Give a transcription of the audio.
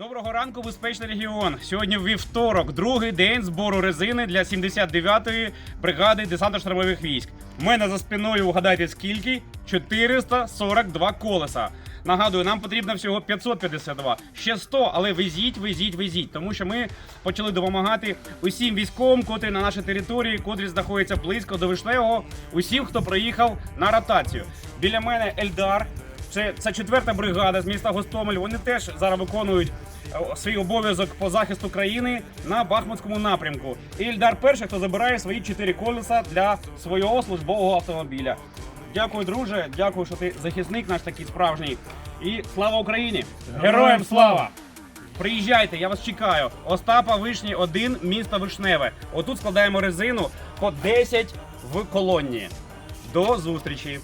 Доброго ранку, безпечний регіон. Сьогодні вівторок, другий день збору резини для 79-ї бригади десантно-штурмових військ. У мене за спиною, угадайте скільки? 442 колеса. Нагадую, нам потрібно всього 552. Ще 100, але везіть, везіть, везіть. Тому що ми почали допомагати усім військовим, котрі на нашій території, котрі знаходяться близько до Вишневого, усім, хто приїхав на ротацію. Біля мене Ельдар, це, це четверта бригада з міста Гостомель. Вони теж зараз виконують е, свій обов'язок по захисту країни на Бахмутському напрямку. І Ільдар перший, хто забирає свої чотири колеса для свого службового автомобіля. Дякую, друже. Дякую, що ти захисник наш такий справжній. І слава Україні! Героям слава! Приїжджайте, я вас чекаю. Остапа Вишні 1, місто Вишневе. Отут складаємо резину по 10 в колонні. До зустрічі!